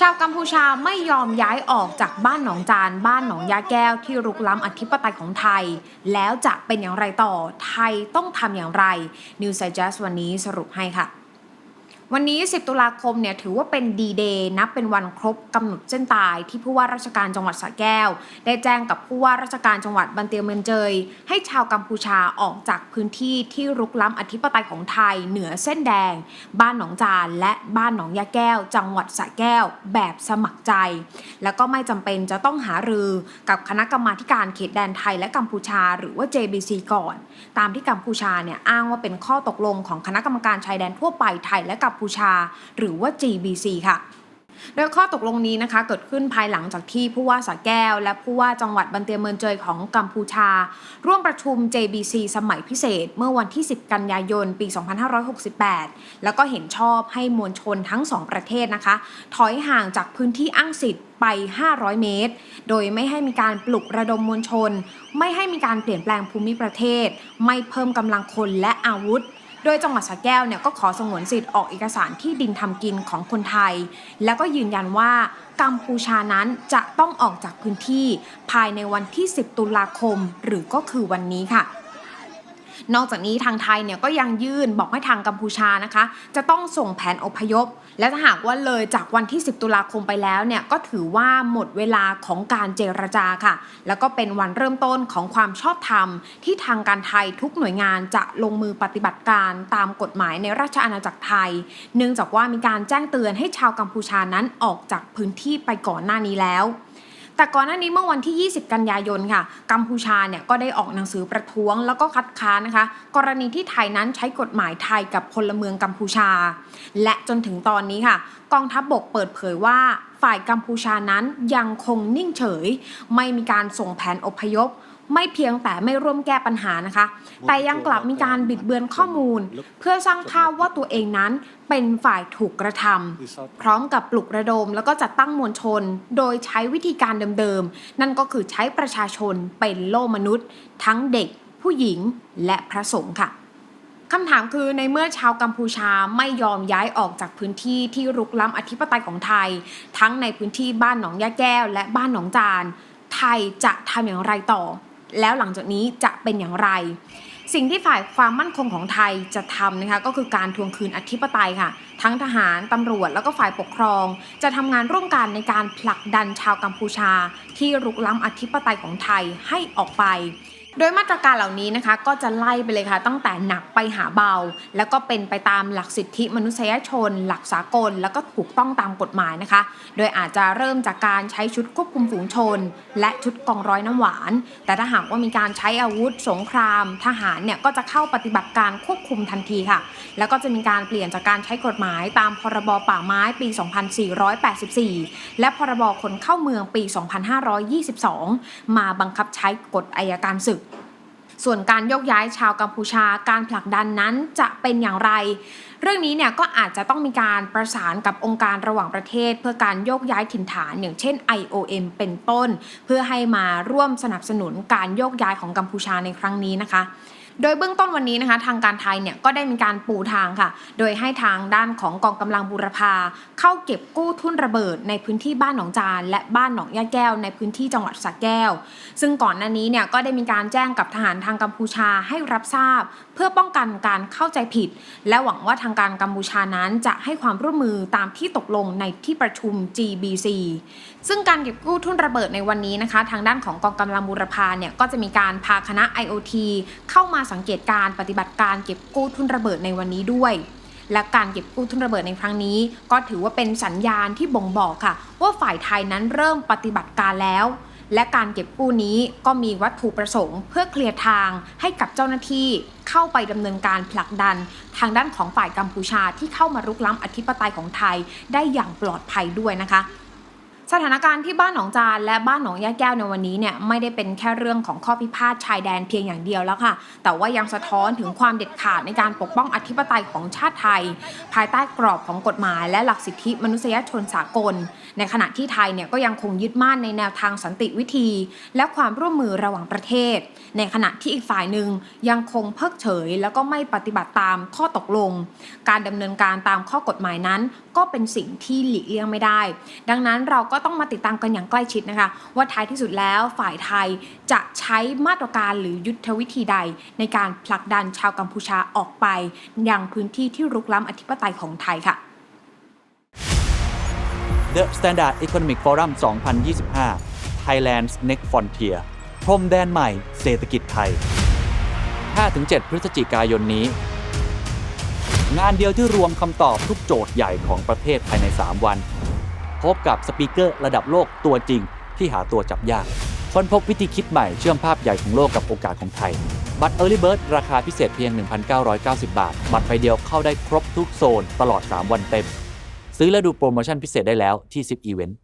ชาวกัมพูชาไม่ยอมย้ายออกจากบ้านหนองจาน บ้านหนองยาแก้วที่รุกล้ำอธิปไตยของไทย แล้วจะเป็นอย่างไรต่อไทยต้องทำอย่างไร News Digest วันนี้สรุปให้ค่ะ วันนี้ 10 ตุลาคมเนี่ยถือว่าเป็นดีเดย์นับเป็นวันครบกำหนดเส้นตายที่ผู้ว่าราชการจังหวัดสระแก้ว ได้แจ้งกับผู้ว่าราชการจังหวัดบันเตียเมืองเจย ให้ชาวกัมพูชาออกจากพื้นที่ที่รุกล้ำอธิปไตยของไทย เหนือเส้นแดง บ้านหนองจานและบ้านหนองยาแก้ว จังหวัดสระแก้ว แบบสมัครใจ แล้วก็ไม่จำเป็นจะต้องหารือกับคณะกรรมาการเขตแดนไทยและกัมพูชา หรือว่า JBC ก่อน ตามที่กัมพูชาเนี่ยอ้างว่าเป็นข้อตกลงของคณะกรรมการชายแดนทั่วไปไทยและกัมพูชา หรือว่า GBC ค่ะโดยข้อตกลงนี้นะคะเกิดขึ้นภายหลังจากที่ผู้ว่าสระแก้ว และผู้ว่าจังหวัดบันเตียเมืองเจยของกัมพูชา ร่วมประชุม JBC สมัยพิเศษ เมื่อวันที่ 10 กันยายน ปี 2568 แล้วก็เห็นชอบให้มวลชนทั้งสองประเทศนะคะ ถอยห่างจากพื้นที่อ้างสิทธิ์ไป 500 เมตร โดยไม่ให้มีการปลุกระดมมวลชน ไม่ให้มีการเปลี่ยนแปลงภูมิประเทศ ไม่เพิ่มกำลังคนและอาวุธ โดยจังหวัดสระแก้วเนี่ยก็ขอสงวนสิทธิ์ออกเอกสารที่ดินทำกินของคนไทย แล้วก็ยืนยันว่ากัมพูชานั้นจะต้องออกจากพื้นที่ ภายในวันที่ 10 ตุลาคม หรือก็คือวันนี้ค่ะ นอกจากนี้ทางไทยเนี่ยก็ยังยื่นบอกให้ทางกัมพูชานะคะ จะต้องส่งแผนอพยพ และถ้าหากว่าเลยจากวันที่ 10 ตุลาคมไปแล้วเนี่ยก็ถือว่าหมดเวลาของการเจรจาค่ะ แล้วก็เป็นวันเริ่มต้นของความชอบธรรม ที่ทางการไทยทุกหน่วยงานจะลงมือปฏิบัติการตามกฎหมายในราชอาณาจักรไทย เนื่องจากว่ามีการแจ้งเตือนให้ชาวกัมพูชานั้นออกจากพื้นที่ไปก่อนหน้านี้แล้ว แต่ก่อนหน้านี้เมื่อวันที่ 20 กันยายนค่ะ กัมพูชาเนี่ยก็ได้ออกหนังสือประท้วง แล้วก็คัดค้านนะคะ กรณีที่ไทยนั้นใช้กฎหมายไทยกับพลเมืองกัมพูชา และจนถึงตอนนี้ค่ะ กองทัพบบกเปิดเผยว่าฝ่ายกัมพูชานั้นยังคงนิ่งเฉย ไม่มีการส่งแผนอพยพ ไม่เพียงแต่ไม่ร่วมแก้ปัญหานะคะ แต่ยังกลับมีการบิดเบือนข้อมูล เพื่อสร้างภาพว่าตัวเองนั้นเป็นฝ่ายถูกกระทำพร้อมกับปลุกระดมแล้วก็จัดตั้งมวลชน โดยใช้วิธีการเดิมๆ นั่นก็คือใช้ประชาชนเป็นโล่มนุษย์ ทั้งเด็ก ผู้หญิงและพระสงฆ์ค่ะคำถามคือในเมื่อชาวกัมพูชาไม่ยอมย้ายออกจากพื้นที่ที่รุกล้ำอธิปไตยของไทย ทั้งในพื้นที่บ้านหนองยาแก้ว และบ้านหนองจาน ไทยจะทำอย่างไรต่อ แล้วหลังจากนี้จะเป็นอย่างไร สิ่งที่ฝ่ายความมั่นคงของไทยจะทำนะคะก็คือการทวงคืนอธิปไตยค่ะ ทั้งทหารตำรวจแล้วก็ฝ่ายปกครอง จะทำงานร่วมกันในการผลักดันชาวกัมพูชา ที่รุกล้ำอธิปไตยของไทยให้ออกไป โดยมาตรการเหล่านี้นะคะก็จะไล่ไปเลยค่ะ ตั้งแต่หนักไปหาเบา แล้วก็เป็นไปตามหลักสิทธิมนุษยชน หลักสากล แล้วก็ถูกต้องตามกฎหมายนะคะ โดยอาจจะเริ่มจากการใช้ชุดควบคุมฝูงชน และชุดกองร้อยน้ำหวาน แต่ถ้าหากว่ามีการใช้อาวุธสงคราม ทหารเนี่ยก็จะเข้าปฏิบัติการควบคุมทันทีค่ะ แล้วก็จะมีการเปลี่ยนจากการใช้กฎหมายตามพรบป่าไม้ปี 2484 และพรบคนเข้าเมืองปี 2522 มาบังคับใช้กฎอายการศึก ส่วนการยกย้ายชาวกัมพูชาการผลักดันนั้นจะเป็นอย่างไร เรื่องนี้เนี่ยก็อาจจะต้องมีการประสานกับองค์การระหว่างประเทศ เพื่อการโยกย้ายถิ่นฐานอย่างเช่น IOM เป็นต้น เพื่อให้มาร่วมสนับสนุนการโยกย้ายของกัมพูชาในครั้งนี้นะคะ โดยเบื้องต้นวันนี้นะคะทางการไทยเนี่ยก็ได้มีการปูทางค่ะ โดยให้ทางด้านของกองกำลังบูรพา เข้าเก็บกู้ทุ่นระเบิดในพื้นที่บ้านหนองจาน และบ้านหนองยาแก้วในพื้นที่จังหวัดสระแก้ว ซึ่งก่อนหน้านี้เนี่ยก็ได้มีการแจ้งกับทหารทางกัมพูชาให้รับทราบ เพื่อป้องกันการเข้าใจผิด และหวังว่าทางการกัมพูชานั้นจะให้ความร่วมมือตามที่ตกลงในที่ประชุม GBC ซึ่งการเก็บกู้ทุ่นระเบิดในวันนี้นะคะ ทางด้านของกองกำลังบูรพาเนี่ยก็จะมีการพาคณะ IOT เข้ามาสังเกตการปฏิบัติการเก็บกู้ทุ่นระเบิดในวันนี้ด้วย และการเก็บกู้ทุนระเบิดในครั้งนี้ ก็ถือว่าเป็นสัญญาณที่บ่งบอกค่ะ ว่าฝ่ายไทยนั้นเริ่มปฏิบัติการแล้ว และการเก็บกู้นี้ก็มีวัตถุประสงค์ เพื่อเคลียร์ทางให้กับเจ้าหน้าที่เข้าไปดำเนินการผลักดัน ทางด้านของฝ่ายกัมพูชาที่เข้ามารุกล้ำอธิปไตยของไทยได้อย่างปลอดภัยด้วยนะคะ สถานการณ์ที่บ้านหนองจานและบ้านหนองยาแก้วในวันนี้เนี่ยไม่ได้เป็นแค่เรื่องของข้อพิพาทชายแดนเพียงอย่างเดียวแล้วค่ะ แต่ว่ายังสะท้อนถึงความเด็ดขาดในการปกป้องอธิปไตยของชาติไทย ภายใต้กรอบของกฎหมายและหลักสิทธิมนุษยชนสากล ในขณะที่ไทยเนี่ยก็ยังคงยึดมั่นในแนวทางสันติวิธี และความร่วมมือระหว่างประเทศ ในขณะที่อีกฝ่ายหนึ่งยังคงเพิกเฉย แล้วก็ไม่ปฏิบัติตามข้อตกลง การดำเนินการตามข้อกฎหมายนั้นก็เป็นสิ่งที่หลีกเลี่ยงไม่ได้ ดังนั้นเราก็ต้องมาติดตามกันอย่างใกล้ชิดนะคะ ว่าท้ายที่สุดแล้วฝ่ายไทยจะใช้มาตรการหรือยุทธวิธีใด ในการผลักดันชาวกัมพูชาออกไป ยังพื้นที่ที่รุกล้ำอธิปไตยของไทยค่ะ The Standard Economic Forum 2025 Thailand's Next Frontier พรมแดนใหม่เศรษฐกิจไทย 5-7 พฤศจิกายนนี้ งานเดียวที่รวมคำตอบทุกโจทย์ใหญ่ของประเทศภายใน 3 วัน พบกับสปีกเกอร์ระดับโลกตัวจริง ที่หาตัวจับยาก ค้นพบวิธีคิดใหม่เชื่อมภาพใหญ่ของโลกกับโอกาสของไทย บัตร Early Bird ราคาพิเศษเพียง 1,990 บาท บัตรใบเดียวเข้าได้ครบทุกโซนตลอด 3 วันเต็ม ซื้อและดูโปรโมชั่นพิเศษได้แล้วที่ 10 Event